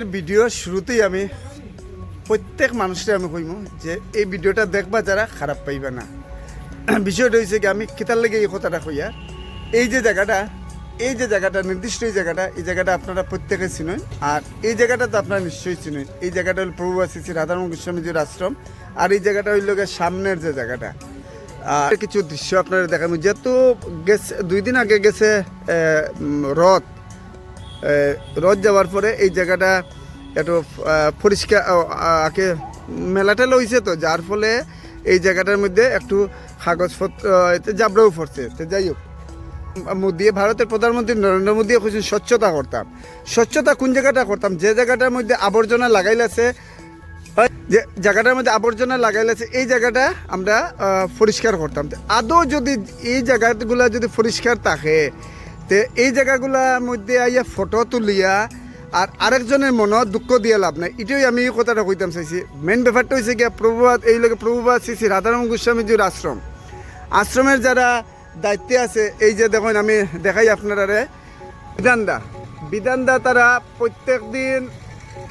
আজকের ভিডিও শুরুতেই আমি প্রত্যেক মানুষকে আমি কইম যে এই ভিডিওটা দেখবা যারা খারাপ পাইবে না। বিষয়টা হয়েছে কি, আমি কেতার লেগে এই কথাটা কইয়া, এই যে জায়গাটা, এই যে জায়গাটা, নির্দিষ্ট এই জায়গাটা এই জায়গাটা আপনারা প্রত্যেকে চিনেন। আর এই জায়গাটা তো আপনারা নিশ্চয়ই চিনেন। এই জায়গাটা হল প্রভু শ্রী রাধারমণ গোস্বামীজির আশ্রম। আর এই জায়গাটা হইল গিয়ে সামনের যে জায়গাটা। আর কিছু দৃশ্য আপনারা দেখাবো যেহেতু গেছে, দুই দিন আগে গেছে রথ। রথ যাওয়ার পরে এই জায়গাটা একটু পরিষ্কার আগে মেলাটা লইছে তো, যার ফলে এই জায়গাটার মধ্যে একটু কাগজপত্র জাবড়াও পড়ছে। তো যাই হোক মোদি ভারতের প্রধানমন্ত্রী নরেন্দ্র মোদী খুশি স্বচ্ছতা করতাম। স্বচ্ছতা কোন জায়গাটা করতাম? যে জায়গাটার মধ্যে আবর্জনা লাগাইলাছে, যে জায়গাটার মধ্যে আবর্জনা লাগাইলেছে, এই জায়গাটা আমরা পরিষ্কার করতাম। আদৌ যদি এই জায়গাগুলো যদি পরিষ্কার থাকে তে এই জায়গাগুলোর মধ্যে আইয়া ফটো তুলিয়া আর আরেকজনের মনে দুঃখ দিয়ে লাভ নাই। এটাই আমি এই কথাটা কইতাম চাইছি। মেন ব্যাপারটা হয়েছে গিয়া প্রভুবাদ এই লোকে প্রভুবাদ শ্রী রাধারাম গোস্বামীজির আশ্রম, আশ্রমের যারা দায়িত্বে আছে, এই যে দেখুন আমি দেখাই আপনারা বিধানদা বিধানদা তারা প্রত্যেক দিন,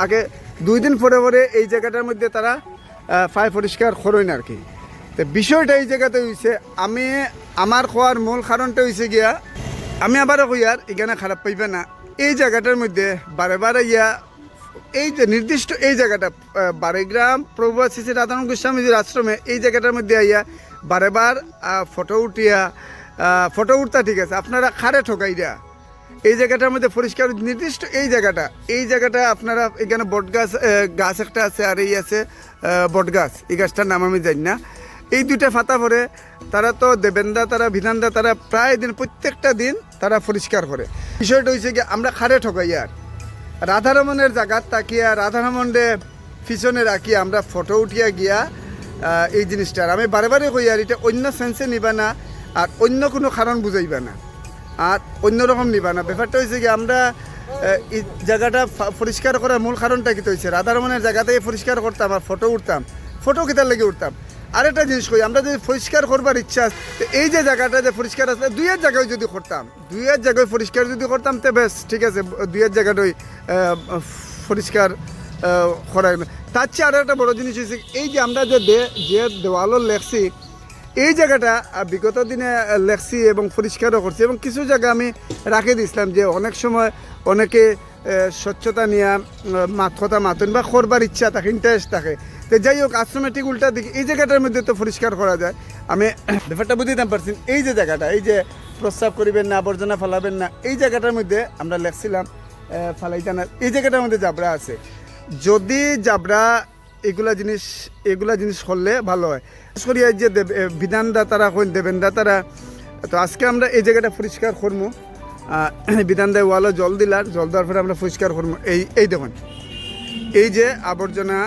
আগে দুই দিন পরে পরে এই জায়গাটার মধ্যে তারা ফাই পরিষ্কার করেন আর কি। তো বিষয়টা এই জায়গাতে হয়েছে আমি, আমার খোয়ার মূল কারণটা হয়েছে গিয়া আমি আবারও কই আর এখানে খারাপ পাইবে না। এই জায়গাটার মধ্যে বারে বারে ইয়া, এই যে নির্দিষ্ট এই জায়গাটা বারেগ্রাম প্রভু শ্রী রাধারণ গোস্বামীজির আশ্রমে এই জায়গাটার মধ্যে আইয়া বারেবার ফটো উঠিয়া ফটো উঠতা ঠিক আছে। আপনারা খারে ঠকাইরা এই জায়গাটার মধ্যে পরিষ্কার, নির্দিষ্ট এই জায়গাটা এই জায়গাটা আপনারা এখানে বট গাছ গাছ একটা আছে, আর এই আছে বট গাছ এই গাছটার নাম আমি জানি না। এই দুইটা ফাতা পরে তারা তো দেবেন্দা, তারা বিধানদা তারা প্রায় দিন, প্রত্যেকটা দিন তারা পরিষ্কার করে। বিষয়টা হয়েছে কি, আমরা খারে ঠকাই আর। রাধারমণের জায়গাত তাকিয়া রাধারমণে পিছনে রাখি আমরা ফটো উঠিয়া গিয়া এই জিনিসটা। আমি বারে কই আর, এটা অন্য সেন্সে নিবা না, আর অন্য কোনো কারণ বুঝাইবা না, আর অন্যরকম নিবা না। ব্যাপারটা হয়েছে কি, আমরা এই জায়গাটা পরিষ্কার করার মূল কারণটা কি হয়েছে রাধারমণের জায়গাতে পরিষ্কার করতাম আর ফটো উঠতাম। ফটো কিতার লেগে উঠতাম। আরেকটা জিনিস কই আমরা যদি পরিষ্কার করবার ইচ্ছা তো এই যে জায়গাটা যে পরিষ্কার আছে দুইয়ের জায়গায় যদি করতাম দুইয়ের জায়গায় পরিষ্কার যদি করতাম তো বেশ ঠিক আছে দুইয়ের জায়গাটাই পরিষ্কার আহ, করা তার চেয়ে আরও একটা বড় জিনিস হয়েছে এই যে আমরা যে যে দেওয়ালও লেখছি এই জায়গাটা বিগত দিনে লেখছি এবং পরিষ্কারও করছি এবং কিছু জায়গা আমি রাখে দিয়েছিলাম যে অনেক সময় অনেকে স্বচ্ছতা নিয়ে মাত কথা মাতুন বা করবার ইচ্ছা থাকে ইন্টারেস্ট থাকে। তো যাই হোক আশ্রমে ঠিক উল্টা দিকে এই জায়গাটার মধ্যে তো পরিষ্কার করা যায়। আমি ব্যাপারটা বুঝিতাম পারছি এই যে জায়গাটা এই যে প্রস্রাব করিবেন না আবর্জনা ফেলাবেন না এই জায়গাটার মধ্যে আমরা লেখছিলাম ফালাইতা না এই জায়গাটার মধ্যে জাবরা আছে। যদি জাবরা এগুলা জিনিস এগুলা জিনিস করলে ভালো হয়। বিশেষ করে যে দেব- এ, বিধানদা তারা কইন দেবেন্দা তো আজকে আমরা এই জায়গাটা পরিষ্কার করব বিধানদা ওয়ালও জল দিলার জল দেওয়ার পরে আমরা পরিষ্কার করব এই এই দেখুন এই যে আবর্জনা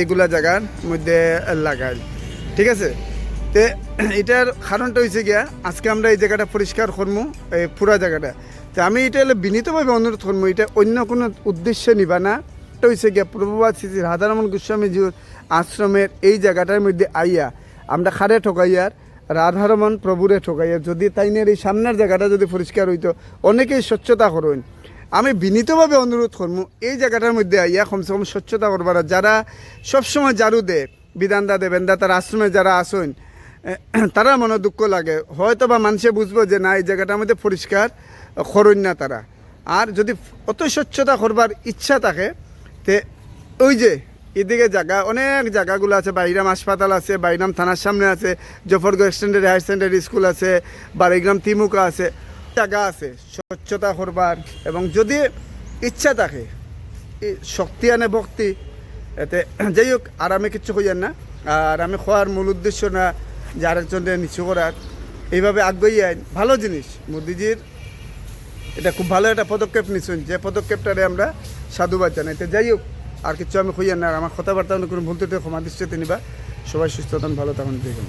এগুলা জায়গার মধ্যে লাগাই। ঠিক আছে? তে এটার কারণটা হয়েছে গিয়া, আজকে আমরা এই জায়গাটা পরিষ্কার করব এই পুরা জায়গাটা। তো আমি এটা হলে বিনীতভাবে অনুরোধ করব এটা অন্য কোনো উদ্দেশ্যে নিবা না। এটা হয়েছে গিয়া প্রভুবাদ শ্রী রাধারমন গোস্বামীজির আশ্রমের এই জায়গাটার মধ্যে আইয়া, আমরা খারে ঠকাইয়ার রাধারমন প্রভুরে ঠকাইয়া, যদি তাইনের এই সামনের জায়গাটা যদি পরিষ্কার হইতো, অনেকেই স্বচ্ছতা করবেন। আমি বিনীতভাবে অনুরোধ করব, এই জায়গাটার মধ্যে আইয়া কমসে কম স্বচ্ছতা করবার। যারা সবসময় জারু দে বিধানদা দেবেন্দা তার আশ্রমে যারা আসেন তারা মনে দুঃখ লাগে। হয়তো বা মানুষে বুঝব যে না, এই জায়গাটার মধ্যে পরিষ্কার করেন না তারা। আর যদি অত স্বচ্ছতা করবার ইচ্ছা থাকে, তে ওই যে, এদিকে জায়গা, অনেক জায়গাগুলো আছে, বাইরাম হাসপাতাল আছে, বাইরাম থানার সামনে আছে Jafarganj extended higher secondary school আছে বারিগ্রাম তিমুকা আছে। জায়গা আছে, স্বচ্ছতা করবার এবং যদি ইচ্ছা থাকে শক্তি আনে ভক্তি, এতে যাই হোক, আর আমি কিচ্ছু কইয়ার না। আর আমি খোয়ার মূল উদ্দেশ্য না যে আরেকজনকে নিচু করার। এইভাবে আগ্রহী আইন, ভালো জিনিস। মোদিজির এটা খুব ভালো একটা পদক্ষেপ নিচ্ছেন যে পদক্ষেপটারে আমরা সাধুবাদ জানাই। তো যাই হোক, আর কিছু আমি কইয়ার না। আমার কথাবার্তা কোনো ভুল ত্রুটি, ক্ষমা দৃষ্টিতে নিবা। সবাই সুস্থ থাকুন, ভালো থাকুন দেখুন